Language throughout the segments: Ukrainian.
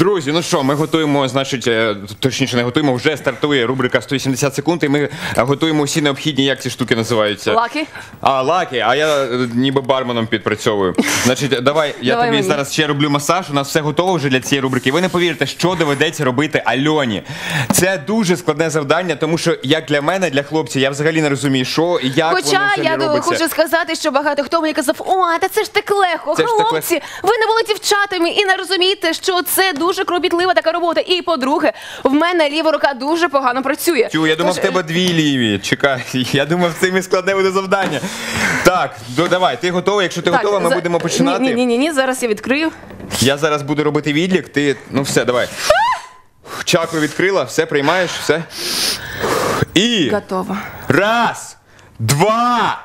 Друзі, ну що, ми готуємо, значить, е, точніше, не готуємо, вже стартує рубрика 180 секунд, і ми готуємо усі необхідні, як ці штуки називаються. Лаки? А, лаки, а я е, ніби барменом підпрацьовую. Значить, давай, я Давай тобі мені. зараз ще роблю масаж. У нас все готово вже для цієї рубрики. Ви не повірите, що доведеться робити Альоні. Це дуже складне завдання, тому що як для мене, для хлопця, я взагалі не розумію, що як воно Хоча взагалі я робиться. хочу сказати, що багато хто мені казав, о, та це ж так легко. Це ж так Хлопці, ви не були дівчатами і не розумієте, що це дуже кропітлива така робота. І по-друге, в мене ліва рука дуже погано працює. Тю, я думав, в Тож, тебе дві ліві. Чекай, я думав, цим і складне буде завдання. Так, до- давай, ти готова? Якщо ти готова, ми за- будемо починати. Ні, ні, ні, ні, зараз я відкрию. Я зараз буду робити відлік. Ти, ну все, давай. Чакру відкрила, все приймаєш, все. І Готова. раз, два,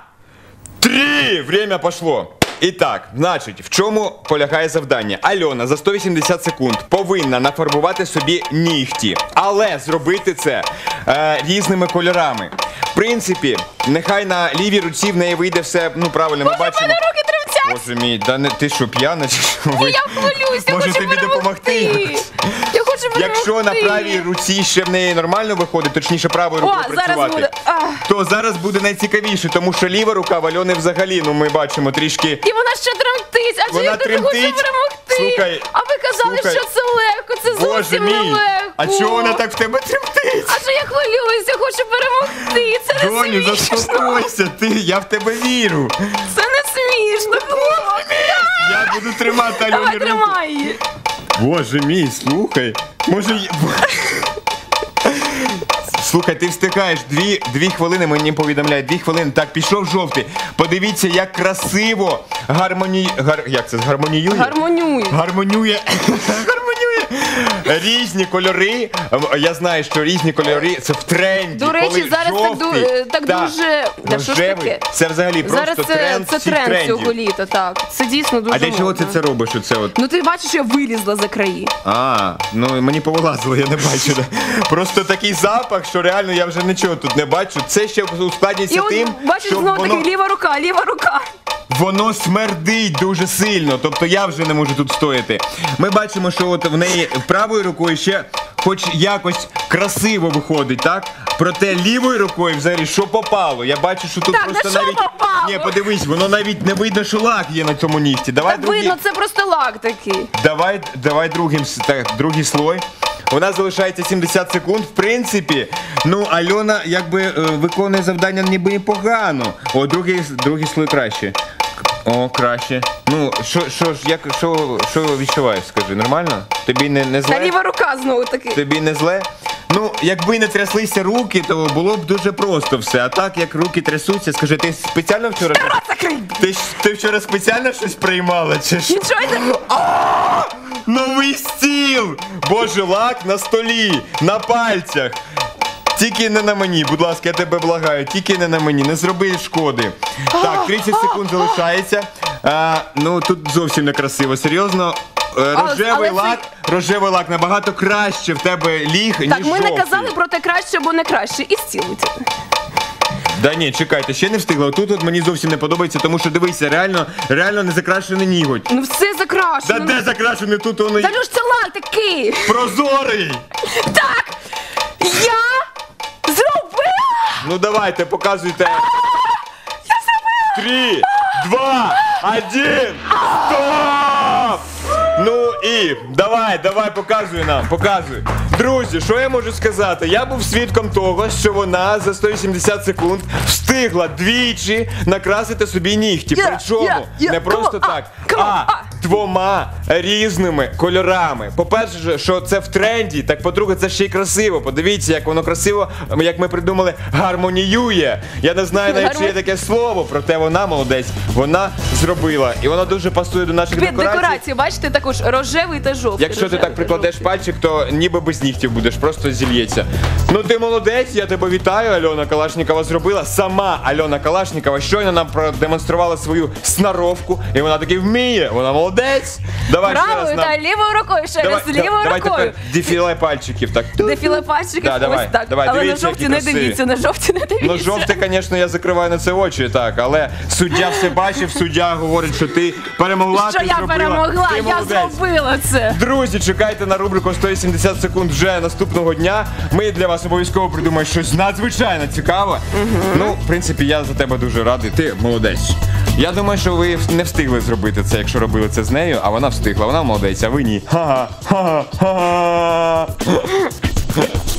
три. Время пошло. І так, значить, в чому полягає завдання? Альона за 180 секунд повинна нафарбувати собі нігті, але зробити це е, різними кольорами. В принципі, нехай на лівій руці в неї вийде все ну правильно. Ми бачимо. Мене руки тремтять. Боже мій, да не ти що п'яна? Чи що? Ви- Я хвилююсь, я Може хочу тобі допомогти? Хочу. Якщо на правій руці ще в неї нормально виходить, точніше правою О, рукою зараз працювати, буде. Ах. то зараз буде найцікавіше, тому що ліва рука в Альони взагалі, ну ми бачимо трішки. І вона ще тремтить, адже Вона я дуже хочу тремтить. перемогти. Слухай, а ви казали, слухай. що це легко, це Боже зовсім не мій! легко. А чого вона так в тебе тремтить? А що я хвилююся, хочу перемогти. Це не Доню, смішно. заспокойся, ти, я в тебе вірю. Це не смішно, хлопці. Я буду тримати Альоні Давай руку. тримай її. Боже мій, слухай. Може. я- Слухай, ти встигаєш дві, дві хвилини, мені повідомляють, дві хвилини. Так, пішов жовтий. Подивіться, як красиво гармоні... Гар... Як це? Гармоніює? Гармонює. Гармонює. Різні кольори. Ем, Я знаю, що різні кольори це в тренді. До речі, Коли зараз так ду- жовтий, е, так дуже- Та що ж рожевий. таке? Це взагалі просто Зараз це, тренд це всіх тренд трендів. цього літа, так. Це дійсно дуже А для чого ти модно. це робиш? Оце от? Ну ти бачиш, я вилізла за краї. А, ну мені повилазило, я не бачу. да. Просто такий запах, що реально я вже нічого тут не бачу. Це ще ускладнюється І от тим, бачиш, що знову воно, таки ліва рука, ліва рука. Воно смердить дуже сильно. Тобто я вже не можу тут стояти. Ми бачимо, що от в неї правою рукою ще хоч якось красиво виходить, так? Проте лівою рукою взагалі що попало. Я бачу, що тут Так, просто на що навіть. попало? Ні, подивись, воно навіть не видно, що лак є на цьому нігті. Давай Так другий. видно, це просто лак такий. Давай, давай другим, с- так, другий слой. У нас залишається 70 секунд. В принципі, ну Альона якби е, виконує завдання ніби непогано. О, другий, другий слой краще. О, краще. Ну, що, що ж, як, що, що відчуваєш, скажи, нормально? Тобі не, не Та зле? ліва рука знову таки. Тобі не зле? Ну, якби не тряслися руки, то було б дуже просто все. А так, як руки трясуться, скажи, ти спеціально вчора. Рот закрий. Ти, ж- ти вчора спеціально щось приймала? Чи що? Нічого не... Новий стіл! Боже, лак на столі, на пальцях. Тільки не на мені, будь ласка, я тебе благаю, тільки не на мені, не зроби шкоди. Так, 30 секунд залишається. А, ну тут зовсім не красиво, серйозно. Е, Рожевий але це- лак, рожевий лак набагато краще в тебе ліг, ніж Так, ми не жовтий. казали про те краще або не краще. І зцілуйте. Да ні, чекайте, ще не встигла. Тут от мені зовсім не подобається, тому що дивися, реально, реально не закрашений ніготь. Ну все Да закрашено. де закрашений тут воно Та ну ж це лак такий. прозорий! Так! Я! Ну давайте, показуйте. Три, два, один, стоп! Ну і давай, давай, показуй нам, показуй. Друзі, що я можу сказати? Я був свідком того, що вона за 180 секунд встигла двічі накрасити собі нігті. Я, Причому не просто on, так, а а. Двома різними кольорами. По-перше, що це в тренді, так по-друге, це ще й красиво. Подивіться, як воно красиво, як ми придумали, гармоніює. Я не знаю навіть, чи є таке слово, проте вона молодець. Вона зробила. І воно дуже пасує до наших Під декорацій. декорацію, бачите, також рожевий та жовтий. Якщо ти рожевий так та прикладеш жовтий. пальчик, то ніби без нігтів будеш, просто зільється. Ну ти молодець, я тебе вітаю. Альона Калашнікова зробила. Сама Альона Калашнікова щойно нам продемонструвала свою снаровку, і вона таки вміє. Вона молодець. Молодець. Давай ще раз Правою нам. та лівою рукою ще раз, лівою давай рукою. тепер дефіле пальчиків. Так. Дефіле пальчиків, Да, давай, ось так. давай, Але на дивіться, жовті які не красиві. дивіться, на жовті не дивіться. Ну, жовте, звісно, я закриваю на це очі, так, але суддя все бачив, суддя говорить, що ти перемогла. Що ти я зробила, перемогла, ти я молодець. зробила це. Друзі, чекайте на рубрику 180 секунд вже наступного дня. Ми для вас обов'язково придумаємо щось надзвичайно цікаве. Ну, в принципі, я за тебе дуже радий. Ти молодець. Я думаю, що ви не встигли зробити це, якщо робили це з нею, а вона встигла. Вона молодець, а ви ні. Ха-ха, ха-ха, ха-ха.